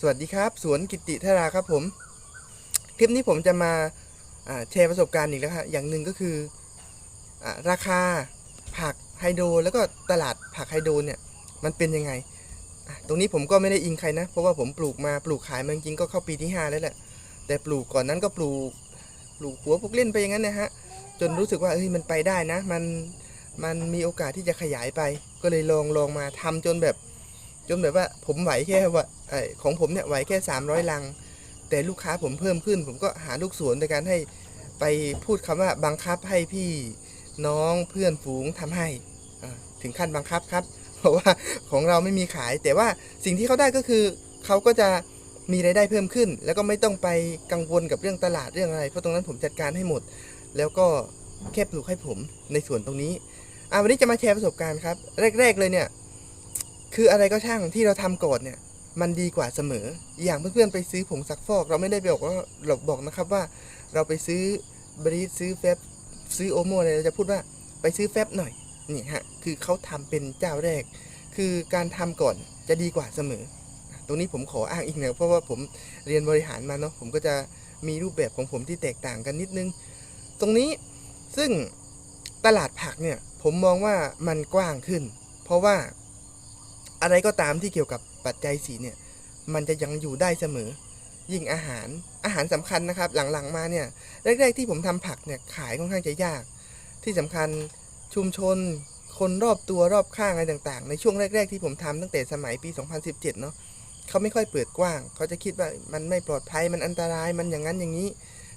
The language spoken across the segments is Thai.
สวัสดีครับ สวนกิติธาราครับผม คลิปนี้ผมจะมาแชร์ประสบการณ์อีกแล้วครับอย่างหนึ่งก็คืออราคาผักไฮโดรแล้วก็ตลาดผักไฮโดรเนี่ยมันเป็นยังไง ตรงนี้ผมก็ไม่ได้อิงใครนะ เพราะว่าผมปลูกมาปลูกขายมาจริงก็เข้าปีที่ 5 แล้วแหละ แต่ปลูกก่อนนั้นก็ปลูกปลูกหัวพวกเล่นไปอย่างนั้นนะฮะ จนรู้สึกว่าเฮ้ยมันไปได้นะ มันมันมีโอกาสที่จะขยายไป ก็เลยลองลองมาทำจนแบบ จนแบบว่าผมไหวแค่ว่าของผมเนี่ยไหวแค่ 300 ลัง แต่ลูกค้าผมเพิ่มขึ้น ผมก็หาลูกสวนในการให้ไปพูดคำว่าบังคับให้พี่น้องเพื่อนฝูงทำให้ถึงขั้นบังคับครับ เพราะว่าของเราไม่มีขาย แต่ว่าสิ่งที่เขาได้ก็คือเขาก็จะมีรายได้เพิ่มขึ้น แล้วก็ไม่ต้องไปกังวลกับเรื่องตลาดเรื่องอะไร เพราะตรงนั้นผมจัดการให้หมด แล้วก็แค่ปลูกให้ผมในส่วนตรงนี้อ่าวันนี้จะมาแชร์ประสบการณ์ครับ แรก ๆ เลยเนี่ย คืออะไรก็ช่างที่เราทำก่อนเนี่ย มันดีกว่าเสมอ อย่างเพื่อนๆไปซื้อผงซักฟอก เราไม่ได้ไปบอกว่าเราบอกนะครับว่า เราไปซื้อบรีดซื้อแฟบซื้อโอโมอะไรเราจะพูดว่าไปซื้อแฟบหน่อยนี่ฮะคือเขาทำเป็นเจ้าแรก คือการทำก่อนจะดีกว่าเสมอ ตรงนี้ผมขออ้างอีกหน่อยเพราะว่าผมเรียนบริหารมาเนาะผมก็จะมีรูปแบบของผมที่แตกต่างกันนิดนึง ตรงนี้ซึ่งตลาดผักเนี่ยผมมองว่ามันกว้างขึ้น เพราะว่า อะไรก็ตามที่เกี่ยวกับปัจจัยสีเนี่ยมันจะยังอยู่ได้เสมอ ยิ่งอาหารอาหารสำคัญนะครับ หลังๆมาเนี่ยแรกๆที่ผมทำผักเนี่ยขายค่อนข้างจะยาก ที่สำคัญชุมชน คนรอบตัวรอบข้างอะไรต่างๆ ในช่วงแรก ๆ ที่ผมทำตั้งแต่สมัยปี 2017 เนาะเขาไม่ค่อยเปิดกว้าง เขาจะคิดว่ามันไม่ปลอดภัยมันอันตรายมันอย่างนั้นอย่างนี้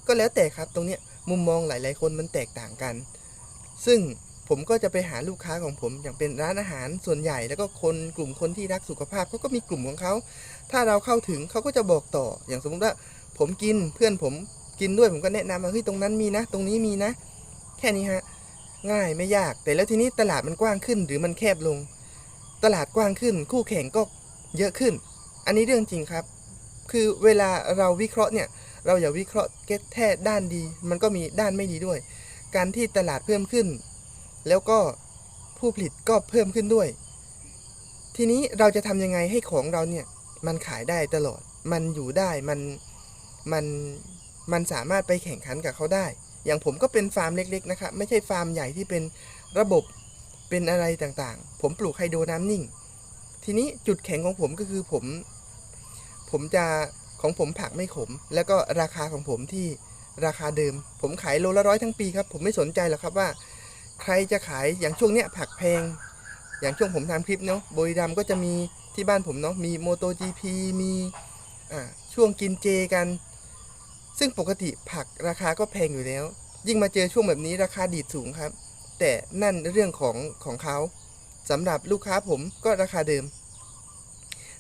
ก็แล้วแต่ครับตรงเนี้ยมุมมองหลาย ๆ คนมันแตกต่างกัน ซึ่ง ผมก็จะไปหาลูกค้าของผมอย่างเป็นร้านอาหารส่วนใหญ่ แล้วก็คนกลุ่มคนที่รักสุขภาพเขาก็มีกลุ่มของเขา ถ้าเราเข้าถึงเขาก็จะบอกต่อ อย่างสมมติว่าผมกินเพื่อนผมกินด้วยผมก็แนะนำว่าเฮ้ยตรงนั้นมีนะ ตรงนี้มีนะ แค่นี้ฮะง่ายไม่ยาก แต่แล้วทีนี้ตลาดมันกว้างขึ้นหรือมันแคบลง ตลาดกว้างขึ้น คู่แข่งก็เยอะขึ้น อันนี้เรื่องจริงครับ คือเวลาเราวิเคราะห์เนี่ยเราอย่าวิเคราะห์แค่ด้านดี มันก็มีด้านไม่ดีด้วย การที่ตลาดเพิ่มขึ้น แล้วก็ผู้ผลิตก็เพิ่มขึ้นด้วย ทีนี้เราจะทำยังไงให้ของเราเนี่ยมันขายได้ตลอด มันอยู่ได้ มัน มัน มันสามารถไปแข่งขันกับเขาได้ อย่างผมก็เป็นฟาร์มเล็กๆนะครับ ไม่ใช่ฟาร์มใหญ่ที่เป็นระบบ เป็นอะไรต่างๆ ผมปลูกไฮโดรน้ำนิ่ง ทีนี้จุดแข็งของผมก็คือผม ผมจะของผมผักไม่ขม แล้วก็ราคาของผมที่ราคาเดิม ผมขายโลละร้อยทั้งปีครับ ผมไม่สนใจหรอกครับว่า ใครจะขายอย่างช่วงเนี้ยผักแพง อย่างช่วงผมทำคลิปเนาะบรีรัมก็จะมีที่บ้านผมเนาะมีโมโต GP มีอ่าช่วงกินเจกัน ซึ่งปกติผักราคาก็แพงอยู่แล้ว ยิ่งมาเจอช่วงแบบนี้ราคาดีดสูงครับ แต่นั่นเรื่องของของเขาสำหรับลูกค้าผมก็ราคาเดิม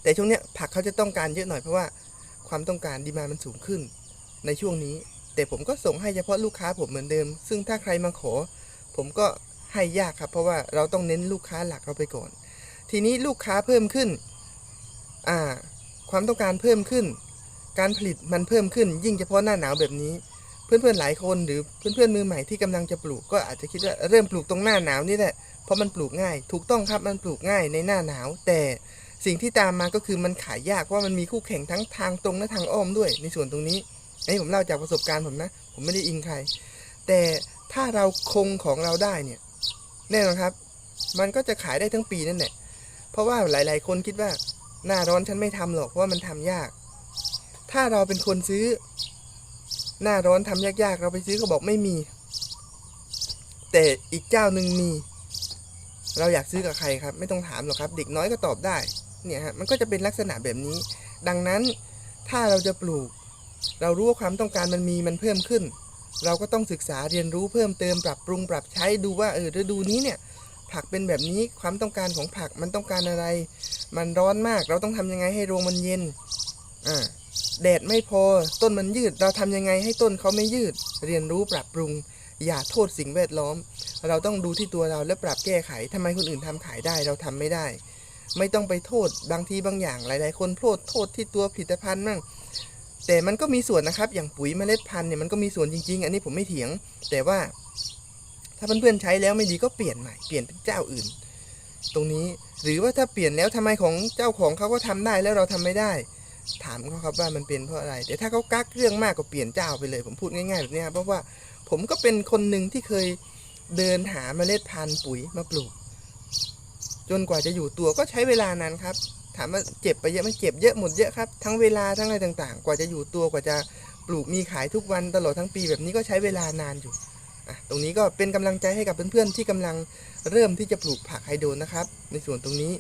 แต่ช่วงเนี้ยผักเขาจะต้องการเยอะหน่อยเพราะว่าความต้องการดีมามันสูงขึ้น ในช่วงนี้ แต่ผมก็ส่งให้เฉพาะลูกค้าผมเหมือนเดิม ซึ่งถ้าใครมาขอ ผมก็ให้ยากครับ เพราะว่าเราต้องเน้นลูกค้าหลักเราไปก่อน ทีนี้ลูกค้าเพิ่มขึ้นอ่าความต้องการเพิ่มขึ้น การผลิตมันเพิ่มขึ้น ยิ่งเฉพาะหน้าหนาวแบบนี้ เพื่อนๆหลายคนหรือเพื่อนๆมือใหม่ที่กำลังจะปลูกก็อาจจะคิดว่าเริ่มปลูกตรงหน้าหนาวนี่แหละเพราะมันปลูกง่าย ถูกต้องครับมันปลูกง่ายในหน้าหนาว แต่สิ่งที่ตามมาก็คือมันขายยากเพราะมันมีคู่แข่งทั้งทางตรงและทางอ้อมด้วยในส่วนตรงนี้อันนี้ผมเล่าจากประสบการณ์ผมนะ ผมไม่ได้อิงใคร แต่ ถ้าเราคงของเราได้เนี่ยแน่นอนครับ มันก็จะขายได้ทั้งปีนั่นแหละเพราะว่าหลาย ๆ คนคิดว่า หน้าร้อนฉันไม่ทำหรอกเพราะว่ามันทำยาก ถ้าเราเป็นคนซื้อ หน้าร้อนทำยาก ๆ เราไปซื้อเขาบอกไม่มี แต่อีกเจ้าหนึ่งมี เราอยากซื้อกับใครครับ ไม่ต้องถามหรอกครับ เด็กน้อยก็ตอบได้เนี่ยฮะมันก็จะเป็นลักษณะแบบนี้ ดังนั้นถ้าเราจะปลูก เรารู้ว่าความต้องการมันมีมันเพิ่มขึ้น เราก็ต้องศึกษาเรียนรู้เพิ่มเติมปรับปรุงปรับใช้ดูว่าเออฤดูนี้เนี่ยผักเป็นแบบนี้ความต้องการของผักมันต้องการอะไร มันร้อนมากเราต้องทำยังไงให้โรงมันเย็นอ่าแดดไม่พอต้นมันยืด เราทำยังไงให้ต้นเขาไม่ยืด เรียนรู้ปรับปรุง อย่าโทษสิ่งแวดล้อม เราต้องดูที่ตัวเราและปรับแก้ไขทำไมคนอื่นทำขายได้เราทำไม่ได้ ไม่ต้องไปโทษบางทีบางอย่างหลาย ๆ คนโทษโทษที่ตัวผลิตภัณฑ์มั่ง แต่มันก็มีส่วนนะครับ อย่างปุ๋ยเมล็ดพันธุ์เนี่ยมันก็มีส่วนจริง ๆ อันนี้ผมไม่เถียง แต่ว่า ถ้าเพื่อนๆใช้แล้วไม่ดีก็เปลี่ยนใหม่เปลี่ยนเป็นเจ้าอื่น ตรงนี้หรือว่าถ้าเปลี่ยนแล้วทำไมของเจ้าของเขาก็ทำได้แล้วเราทำไม่ได้ ถามเขาครับว่ามันเป็นเพราะอะไร แต่ถ้าเขากักเรื่องมากก็เปลี่ยนเจ้าไปเลย ผมพูดง่ายๆแบบนี้ครับเพราะว่าผมก็เป็นคนหนึ่งที่เคยเดินหาเมล็ดพันธุ์ปุ๋ยมาปลูก จนกว่าจะอยู่ตัวก็ใช้เวลานานครับ ถามว่าเจ็บไปเยอะไหมเจ็บเยอะหมดเยอะครับทั้งเวลาทั้งอะไรต่างๆ กว่าจะอยู่ตัวกว่าจะปลูกมีขายทุกวันตลอดทั้งปีแบบนี้ก็ใช้เวลานานอยู่อะตรงนี้ก็เป็นกำลังใจให้กับเพื่อนๆที่กำลังเริ่มที่จะปลูกผักไฮโดรนะครับ ในส่วนตรงนี้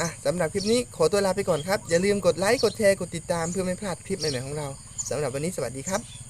อะสำหรับคลิปนี้ขอตัวลาไปก่อนครับ อย่าลืมกดไลค์กดแชร์กดติดตามเพื่อไม่พลาดคลิปใหม่ๆของเราสำหรับวันนี้สวัสดีครับ